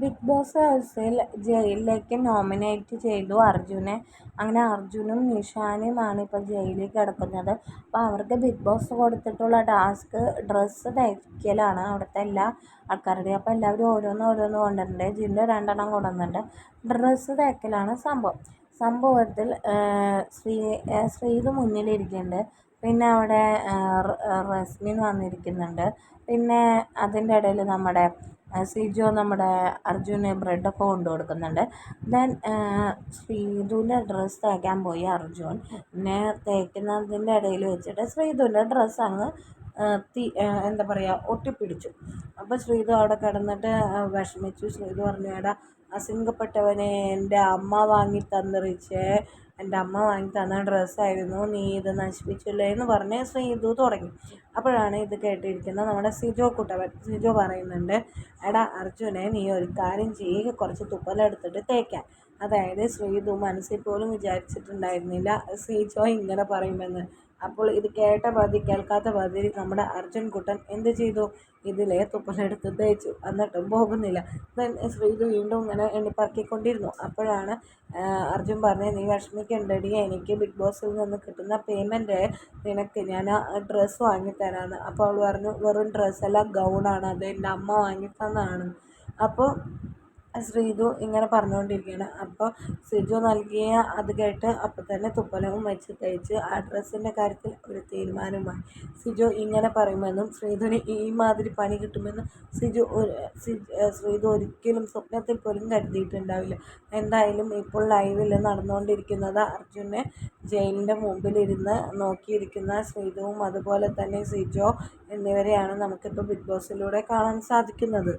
Big boss ഹൗസിൽ ജയിലിലേക്ക് nominate ചെയ്തു അർജുനെ. അങ്ങനെ അർജുനും നിഷാനുമാണ് ഇപ്പോൾ ജയിലിൽ കിടക്കുന്നത്. അപ്പോൾ അവർക്ക് ബിഗ് ബോസ് കൊടുത്തിട്ടുള്ള ടാസ്ക് ഡ്രസ്സ് തയ്ക്കലാണ് അവിടുത്തെ എല്ലാ ആൾക്കാരുടെയും. അപ്പോൾ എല്ലാവരും ഓരോന്ന് ഓരോന്ന് കൊണ്ടുവരുന്നുണ്ട്. ജിന്റെ രണ്ടെണ്ണം കൊണ്ടുവന്നിട്ടുണ്ട്. ഡ്രസ്സ് തയ്ക്കലാണ് സംഭവം. സംഭവത്തിൽ ശ്രീ ശ്രീത് മുന്നിലിരിക്കുന്നുണ്ട്. പിന്നെ അവിടെ റസ്മിൻ വന്നിരിക്കുന്നുണ്ട്. പിന്നെ അതിന്റെ ഇടയിൽ നമ്മുടെ സിജോ നമ്മുടെ അർജുന് ബ്രെഡൊക്കെ കൊണ്ടു കൊടുക്കുന്നുണ്ട്. ദെൻ ശ്രീധുവിന്റെ ഡ്രസ്സ് തയ്ക്കാൻ പോയി അർജുൻ. പിന്നെ തേക്കുന്നതിന്റെ ഇടയിൽ വെച്ചിട്ട് ശ്രീധുവിന്റെ ഡ്രസ്സ് അങ്ങ് തീ എന്താ പറയുക ഒട്ടിപ്പിടിച്ചു. അപ്പോൾ ശ്രീധു അവിടെ കിടന്നിട്ട് വിഷമിച്ചു. ശ്രീധു പറഞ്ഞു എടാ അസിംഗപ്പെട്ടവനെ എന്റെ അമ്മ വാങ്ങി തന്നിറിച്ചേ എന്റെ അമ്മ വാങ്ങി തന്ന ഡ്രസ്സായിരുന്നു. നീ ഇത് നശിപ്പിച്ചില്ലേ? എന്ന് പറഞ്ഞ് ശ്രീധു തുടങ്ങി. അപ്പോഴാണ് ഇത് കേട്ടിരിക്കുന്നത് നമ്മുടെ സിജോ കുട്ടവൻ. സിജോ പറയുന്നുണ്ട് എടാ അർജുനെ നീ ഒരു കാര്യം ചെയ്യുക കുറച്ച് തുപ്പലെടുത്തിട്ട് തേക്കാൻ. അതായത് ശ്രീധു മനസ്സിൽ പോലും വിചാരിച്ചിട്ടുണ്ടായിരുന്നില്ല സിജോ ഇങ്ങനെ പറയുമെന്ന്. അപ്പോൾ ഇത് കേട്ട പതി കേൾക്കാത്ത പതി നമ്മുടെ അർജുൻ കുട്ടൻ എന്ത് ചെയ്തു? ഇതിലെ തുപ്പലെടുത്ത് തേച്ചു. എന്നിട്ടും പോകുന്നില്ല. ദെൻ വീണ്ടും ഇങ്ങനെ എണ്ണിപ്പറക്കിക്കൊണ്ടിരുന്നു അപ്പോഴാണ് അർജുൻ പറഞ്ഞത് നീ വിഷമിക്കണ്ടടി. എനിക്ക് ബിഗ് ബോസിൽ നിന്ന് കിട്ടുന്ന പേയ്മെന്റ് നിനക്ക് ഞാൻ ആ ഡ്രസ്സ് വാങ്ങിത്തരാമെന്ന് അപ്പോൾ അവൾ പറഞ്ഞു വെറും ഡ്രസ്സല്ല ഗൗണാണ് അത് എന്റെ അമ്മ വാങ്ങി തന്നതാണ് അപ്പോൾ ശ്രീതു ഇങ്ങനെ പറഞ്ഞുകൊണ്ടിരിക്കുകയാണ്. അപ്പോൾ ശ്രീജു നൽകിയ അത് കേട്ട് അപ്പം തന്നെ തുപ്പലവും വെച്ച് തയ്ച്ച് ആ ഡ്രസ്സിന്റെ കാര്യത്തിൽ ഒരു തീരുമാനമായി. ശ്രീജു ഇങ്ങനെ പറയുമെന്നും ശ്രീധുവിന് ഈ മാതിരി പണി കിട്ടുമെന്നും ശ്രീജു ശ്രീധു ഒരിക്കലും സ്വപ്നത്തിൽ പോലും കരുതിയിട്ടുണ്ടാവില്ല. എന്തായാലും ഇപ്പോൾ ലൈവിൽ നടന്നുകൊണ്ടിരിക്കുന്നത് അർജുനെ ജയിലിന്റെ മുമ്പിലിരുന്ന് നോക്കിയിരിക്കുന്ന ശ്രീധുവും അതുപോലെ തന്നെ സിജോ എന്നിവരെയാണ് നമുക്കിപ്പോൾ ബിഗ് ബോസിലൂടെ കാണാൻ സാധിക്കുന്നത്.